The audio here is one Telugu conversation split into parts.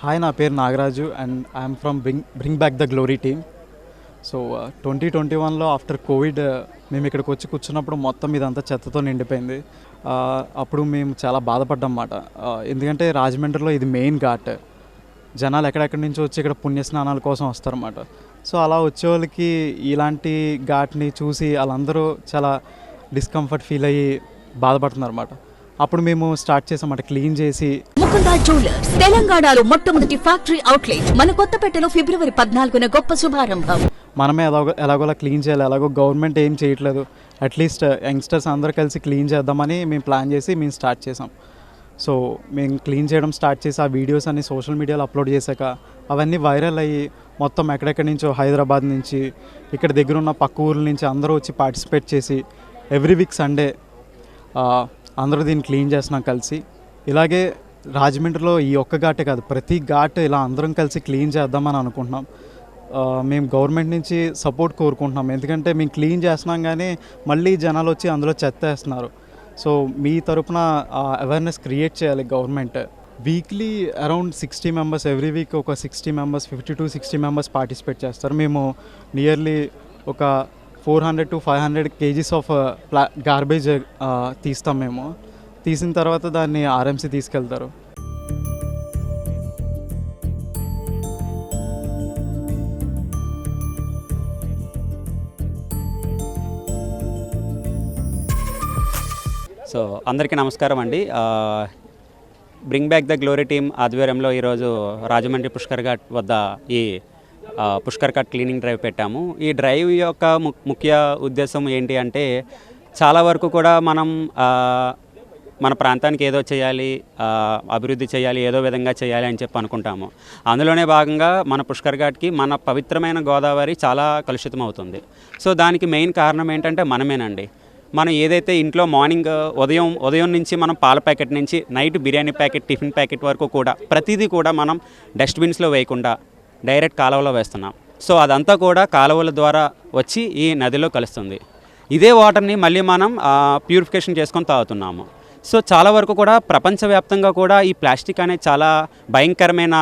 హాయ్ నా పేరు Nagaraju and I'm from bring bring back the glory team so twenty twenty వన్లో ఆఫ్టర్ కోవిడ్ మేము ఇక్కడికి వచ్చి కూర్చున్నప్పుడు మొత్తం ఇదంతా చెత్తతో నిండిపోయింది. Uh, అప్పుడు మేము చాలా బాధపడ్డాం అన్నమాట. Uh, ఎందుకంటే రాజమండ్రిలో ఇది మెయిన్ ఘాట్. జనాలు ఎక్కడెక్కడి నుంచి వచ్చి ఇక్కడ పుణ్యస్నానాల కోసం వస్తారన్నమాట సో అలా వచ్చే వాళ్ళకి ఇలాంటి ఘాట్ని చూసి వాళ్ళందరూ చాలా డిస్కంఫర్ట్ ఫీల్ అయ్యి బాధపడుతున్నారన్నమాట అప్పుడు మేము స్టార్ట్ చేసామన్నమాట క్లీన్ చేసి ముకుందా జ్యువెలర్స్. తెలంగాణలో మొట్టమొదటి ఫ్యాక్టరీ అవుట్లెట్. మన కొత్తపేటలో ఫిబ్రవరి పద్నాలుగున గొప్ప శుభారంభం. మనమే ఎలాగో ఎలాగోలా క్లీన్ చేయాలి. ఎలాగో గవర్నమెంట్ ఏం చేయట్లేదు. అట్లీస్ట్ uh, యంగ్స్టర్స్ అందరూ కలిసి క్లీన్ చేద్దామని మేము ప్లాన్ చేసి మేము స్టార్ట్ చేసాం. సో మేము క్లీన్ చేయడం స్టార్ట్ చేసి ఆ వీడియోస్ అన్ని సోషల్ మీడియాలో అప్లోడ్ చేశాక అవన్నీ వైరల్ అయ్యి మొత్తం ఎక్కడెక్కడి నుంచో హైదరాబాద్ నుంచి ఇక్కడ దగ్గర ఉన్న పక్క ఊర్ల నుంచి అందరూ వచ్చి పార్టిసిపేట్ చేసి ఎవ్రీ వీక్ సండే uh, అందరూ దీన్ని క్లీన్ చేస్తున్నాం కలిసి. ఇలాగే రాజమండ్రిలో ఈ ఒక్క ఘాటే కాదు ప్రతి ఘాట్ ఇలా అందరం కలిసి క్లీన్ చేద్దామని అనుకుంటున్నాం. మేము గవర్నమెంట్ నుంచి సపోర్ట్ కోరుకుంటున్నాం. ఎందుకంటే మేము క్లీన్ చేస్తున్నాం కానీ మళ్ళీ జనాలు వచ్చి అందులో చెత్త వేస్తున్నారు సో మీ తరపున అవేర్నెస్ క్రియేట్ చేయాలి government. Weekly around sixty members every week ఒక sixty members fifty to sixty members participate చేస్తారు. మేము నియర్లీ ఒక four hundred to five hundred kgs of ప్లా గార్బేజ్ తీస్తాం మేము. తీసిన తర్వాత దాన్ని ఆర్ఎంసీ తీసుకెళ్తారు. సో అందరికీ నమస్కారం అండి. Bring back the glory team ఆధ్వర్యంలో ఈరోజు రాజమండ్రి పుష్కర్ ఘాట్ వద్ద ఈ పుష్కర్ ఘాట్ క్లీనింగ్ డ్రైవ్ పెట్టాము. ఈ డ్రైవ్ యొక్క ము- ముఖ్య ఉద్దేశం ఏంటి అంటే చాలా వరకు కూడా మనం మన ప్రాంతానికి ఏదో చేయాలి అభివృద్ధి చేయాలి ఏదో విధంగా చేయాలి అని చెప్పి అనుకుంటాము. అందులోనే భాగంగా మన పుష్కర్ ఘాట్కి మన పవిత్రమైన గోదావరి చాలా కలుషితం అవుతుంది సో దానికి మెయిన్ కారణం ఏంటంటే మనమేనండి. మనం ఏదైతే ఇంట్లో మార్నింగ్ ఉదయం ఉదయం నుంచి మనం పాల ప్యాకెట్ నుంచి night biryani packet tiffin packet వరకు కూడా ప్రతిదీ కూడా మనం డస్ట్బిన్స్లో వేయకుండా డైరెక్ట్ కాలువలో వేస్తున్నాం. సో అదంతా కూడా కాలువల ద్వారా వచ్చి ఈ నదిలో కలుస్తుంది. ఇదే వాటర్ని మళ్ళీ మనం ప్యూరిఫికేషన్ చేసుకొని తాగుతున్నాము. సో చాలా వరకు కూడా ప్రపంచవ్యాప్తంగా కూడా ఈ ప్లాస్టిక్ అనేది చాలా భయంకరమైన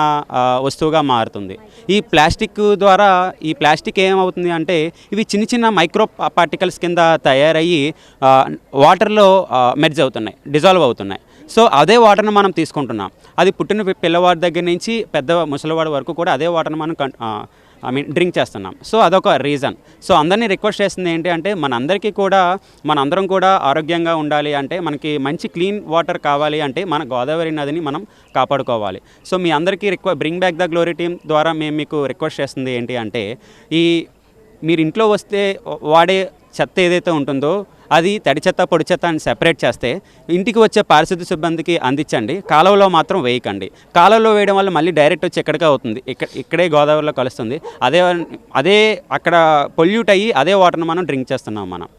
వస్తువుగా మారుతుంది. ఈ ప్లాస్టిక్ ద్వారా ఈ ప్లాస్టిక్ ఏమవుతుంది అంటే ఇవి చిన్న చిన్న మైక్రో పార్టికల్స్ కింద తయారయ్యి వాటర్లో మెర్జ్ అవుతున్నాయి డిజాల్వ్ అవుతున్నాయి. సో అదే వాటర్ని మనం తీసుకుంటున్నాం. అది పుట్టిన పిల్లవాడి దగ్గర నుంచి పెద్ద ముసలివాడి వరకు కూడా అదే వాటర్ని మనం ఐ మీన్ డ్రింక్ చేస్తున్నాం. సో అదొక రీజన్. సో అందరినీ రిక్వెస్ట్ చేస్తుంది ఏంటి అంటే మనందరికీ కూడా మనందరం కూడా ఆరోగ్యంగా ఉండాలి అంటే మనకి మంచి క్లీన్ వాటర్ కావాలి అంటే మన గోదావరి నదిని మనం కాపాడుకోవాలి. సో మీ అందరికీ రిక్వె bring back the glory team ద్వారా మేము మీకు రిక్వెస్ట్ చేస్తుంది ఏంటి అంటే ఈ మీరు ఇంట్లో వస్తే వాడే చెత్త ఏదైతే ఉంటుందో అది తడి చెత్త పొడి చెత్త అని సెపరేట్ చేస్తే ఇంటికి వచ్చే పారిశుద్ధ్య సిబ్బందికి అందించండి. కాలువలో మాత్రం వేయకండి. కాలువలో వేయడం వల్ల మళ్ళీ డైరెక్ట్ వచ్చి ఎక్కడికే అవుతుంది. ఇక్కడ ఇక్కడే గోదావరిలో కలుస్తుంది. అదే అదే అక్కడ పొల్యూట్ అయ్యి అదే వాటర్ని మనం డ్రింక్ చేస్తున్నాం మనం.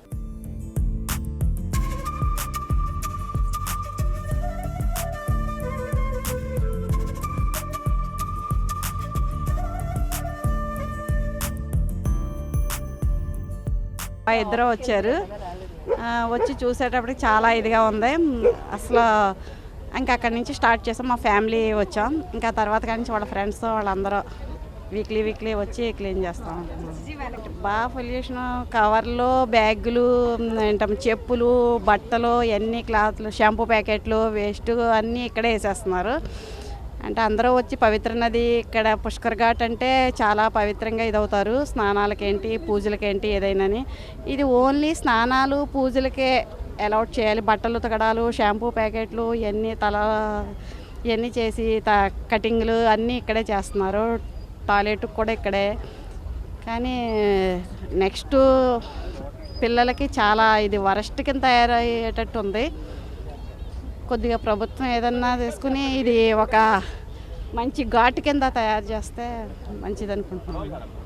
మా ఇద్దరు వచ్చారు. వచ్చి చూసేటప్పటికి చాలా ఇదిగా ఉంది. అసలు ఇంకా అక్కడి నుంచి స్టార్ట్ చేసాం. మా ఫ్యామిలీ వచ్చాం. ఇంకా తర్వాత కానీ నుంచి వాళ్ళ ఫ్రెండ్స్ వాళ్ళందరూ వీక్లీ వీక్లీ వచ్చి క్లీన్ చేస్తాం. బాగా పొల్యూషన్ కవర్లు బ్యాగులు ఏంటం చెప్పులు బట్టలు ఇవన్నీ క్లాత్లు షాంపూ ప్యాకెట్లు వేస్ట్ అన్నీ ఇక్కడే వేసేస్తున్నారు. అంటే అందరూ వచ్చి పవిత్ర నది ఇక్కడ పుష్కర్ ఘాట్ అంటే చాలా పవిత్రంగా ఇదవుతారు. స్నానాలకేంటి పూజలకేంటి ఏదైనాని. ఇది ఓన్లీ స్నానాలు పూజలకే అలౌట్ చేయాలి. బట్టలు ఉతకడాలు షాంపూ ప్యాకెట్లు ఇవన్నీ తల ఇవన్నీ చేసి త కటింగ్లు అన్నీ ఇక్కడే చేస్తున్నారు. టాయిలెట్ కూడా ఇక్కడే. కానీ నెక్స్ట్ పిల్లలకి చాలా ఇది వరస్ట్ కింద తయారయ్యేటట్టు ఉంది కొద్దిగా ప్రభుత్వం ఏదన్నా తీసుకుని ఇది ఒక మంచి ఘాటు కింద తయారు చేస్తే మంచిది అనుకుంటున్నాను